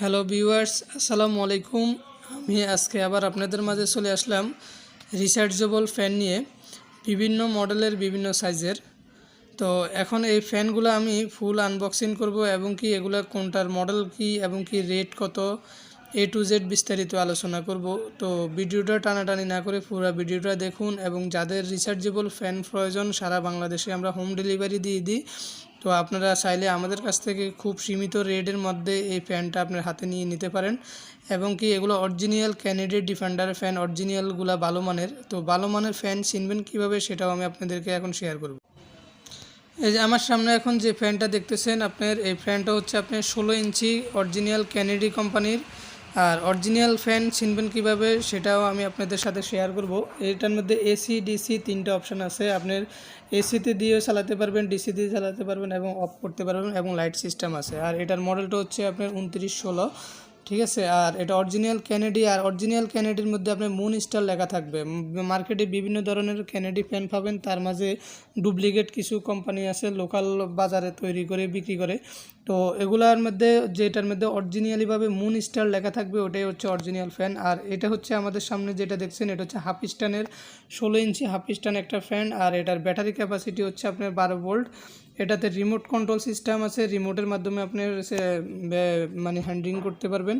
Hello viewers, আসসালামু আলাইকুম। আমি আজকে আবার আপনাদের মাঝে চলে আসলাম রিচার্জেবল ফ্যান নিয়ে বিভিন্ন মডেলের, বিভিন্ন সাইজের। তো এখন এই ফ্যানগুলো আমি ফুল আনবক্সিং করব এবং কি এগুলো কোনটার মডেল কি এবং কি রেট কত এ টু জেড বিস্তারিত আলোচনা করব। তো ভিডিওটা টানাটানি না করে পুরো ভিডিওটা দেখুন এবং যাদের রিচার্জেবল ফ্যান প্রয়োজন, সারা বাংলাদেশে আমরা হোম ডেলিভারি দিয়ে দিই। তো আপনারা চাইলে আমাদের কাছ থেকে খুব সীমিত রেটের মধ্যে এই ফ্যানটা আপনার হাতে নিয়ে নিতে পারেন। এবং কি এগুলো অরিজিনাল ক্যানেডির ডিফেন্ডার ফ্যান অরিজিনালগুলো ভালো মানের। তো ভালো মানের ফ্যান চিনবেন কীভাবে সেটাও আমি আপনাদেরকে এখন শেয়ার করব। এই যে আমার সামনে এখন যে ফ্যানটা দেখতেছেন, আপনার এই ফ্যানটা হচ্ছে আপনার ষোলো ইঞ্চি অরিজিনাল ক্যানেডি কোম্পানির আর অরিজিনাল ফ্যান চিনবেন কীভাবে, সেটাও আমি আপনাদের সাথে শেয়ার করব। এটার মধ্যে এসি ডিসি তিনটা অপশান আছে। আপনার এসিতে দিয়েও চালাতে পারবেন ডিসি দিয়ে চালাতে পারবেন এবং অফ করতে পারবেন এবং লাইট সিস্টেম আছে। আর এটার মডেলটা হচ্ছে আপনার উনত্রিশ ষোলো, ঠিক আছে? আর এটা অরিজিনাল ক্যানেডি আর অরিজিনাল ক্যানেডির মধ্যে আপনার মুন স্টার লেখা থাকবে। মার্কেটে বিভিন্ন ধরনের ক্যানেডি ফ্যান পাবেন। তার মাঝে ডুপ্লিকেট কিছু কোম্পানি আছে লোকাল বাজারে তৈরি করে, বিক্রি করে। তো এগুলার মধ্যে যেটার মধ্যে অরিজিনালিভাবে মুন স্টার লেখা থাকবে, ওটাই হচ্ছে অরিজিনাল ফ্যান আর এটা হচ্ছে আমাদের সামনে যেটা দেখছেন, এটা হচ্ছে হাফ স্টানের ষোলো ইঞ্চি হাফ স্টান একটা ফ্যান আর এটার ব্যাটারি ক্যাপাসিটি হচ্ছে আপনার বারো ভোল্ট এটাতে রিমোট কন্ট্রোল সিস্টেম আছে রিমোটের মাধ্যমে আপনি মানে হ্যান্ডলিং করতে পারবেন।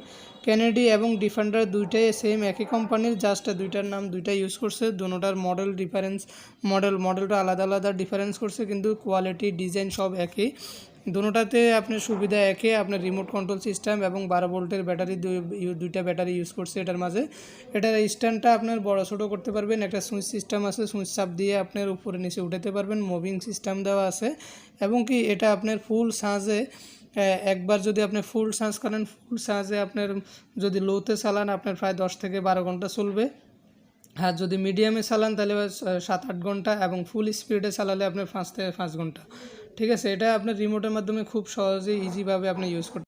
ক্যানেডি এবং ডিফেন্ডার দুইটাই সেম একই কোম্পানির জাস্ট দুইটার নাম দুইটা ইউজ করছে। দুটার মডেল ডিফারেন্স মডেল মডেলটা আলাদা আলাদা ডিফারেন্স করছে, কিন্তু কোয়ালিটি ডিজাইন সব একই। দুটাতে আপনার সুবিধা একে, আপনার রিমোট কন্ট্রোল সিস্টেম এবং বারো ভোল্টের ব্যাটারি দুইটা ব্যাটারি ইউজ করছে এটার মাঝে। এটার স্ট্যান্ডটা আপনার বড় ছোটো করতে পারবেন, একটা সুইচ সিস্টেম আছে সুইচ চাপ দিয়ে আপনার উপরে নিচে উঠাতে পারবেন মুভিং সিস্টেম দেওয়া আছে। এবং কি এটা আপনার ফুল সাঁজে একবার যদি আপনি ফুল চার্জ করেন ফুল চার্জে আপনার যদি লোতে চালান, আপনার প্রায় দশ থেকে বারো ঘণ্টা চলবে। আর যদি মিডিয়ামে চালান, তাহলে সাত আট ঘণ্টা এবং ফুল স্পিডে চালালে আপনার পাঁচ থেকে পাঁচ ঘণ্টা। ঠিক আছে এটা আপনার রিমোটের মাধ্যমে খুব সহজেই ইজিভাবে আপনি ইউজ করতে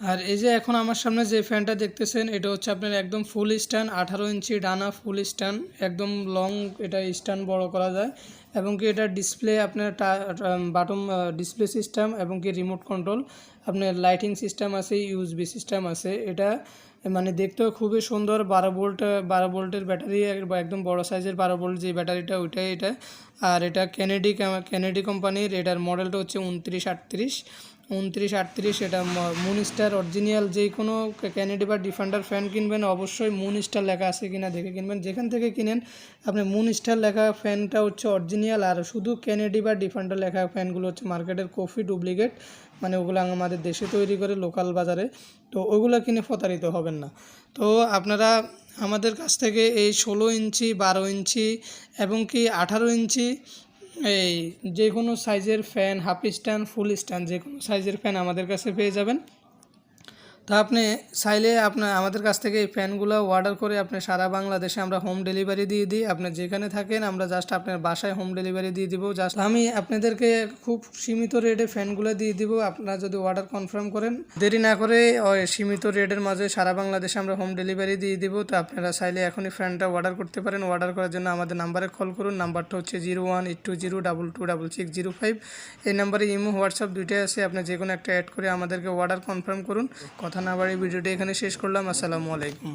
আর এই যে এখন আমার সামনে যে ফ্যানটা দেখতেছেন, এটা হচ্ছে আপনার একদম ফুল স্ট্যান্ড আঠারো ইঞ্চি ডানা ফুল স্ট্যান্ড একদম লং এটা স্ট্যান্ড বড় করা যায়। এবং কি এটা ডিসপ্লে আপনার বাটম ডিসপ্লে সিস্টেম এবং কি রিমোট কন্ট্রোল আপনার লাইটিং সিস্টেম আছে ইউজবি সিস্টেম আছে। এটা মানে দেখতেও খুবই সুন্দর, বারো ভোল্ট বারো ভোল্টের ব্যাটারি একদম বড় সাইজের বারো ভোল্ট যে ব্যাটারিটা ওইটাই এটা। আর এটা ক্যানেডি ক্যানেডি কোম্পানির এটার মডেলটা হচ্ছে উনত্রিশ আটত্রিশ। উনত্রিশ, আটত্রিশ এটা মুনস্টার, অরিজিনাল, যে কোনো ক্যানেডি বা ডিফেন্ডার ফ্যান কিনবেন, অবশ্যই মুনস্টার লেখা আছে কিনা দেখে কিনবেন। যেখান থেকে কিনেন, আপনি মুনস্টার লেখা ফ্যানটা হচ্ছে অরিজিনাল, আর শুধু ক্যানেডি বা ডিফেন্ডার লেখা ফ্যানগুলো হচ্ছে মার্কেটের কফি ডুপ্লিকেট মানে ওগুলো আমাদের দেশে তৈরি করে লোকাল বাজারে, তো ওগুলো কিনে প্রতারিত হবেন না। তো আপনারা আমাদের কাছ থেকে এই ষোলো ইঞ্চি, বারো ইঞ্চি এবং কি আঠারো ইঞ্চি এই যে কোনো সাইজের fan half stand full stand যে কোনো সাইজের ফ্যান আমাদের কাছে পেয়ে যাবেন। তো আপনি চাইলে আপনার আমাদের কাছ থেকে এই ফ্যানগুলো অর্ডার করে আপনি সারা বাংলাদেশে আমরা হোম ডেলিভারি দিয়ে দিই। আপনি যেখানে থাকেন, আমরা জাস্ট আপনার বাসায় হোম ডেলিভারি দিয়ে দিব। জাস্ট আমি আপনাদেরকে খুব সীমিত রেটে ফ্যানগুলো দিয়ে দিব। আপনারা যদি অর্ডার কনফার্ম করেন, দেরি না করে ওই সীমিত রেটের মাঝে সারা বাংলাদেশে আমরা হোম ডেলিভারি দিয়ে দিব। তো আপনারা চাইলে এখনই ফ্যানটা অর্ডার করতে পারেন। অর্ডার করার জন্য আমাদের নাম্বারে কল করুন। নাম্বারটা হচ্ছে zero one eight two zero double two double six zero five এই নাম্বারে ইমো হোয়াটসঅ্যাপ দুইটাই আছে। আপনি যে কোনো একটা অ্যাড করে আমাদেরকে অর্ডার কনফার্ম করুন। কথা না বাড়ি ভিডিওটি এখানে শেষ করলাম। আসসালামু আলাইকুম।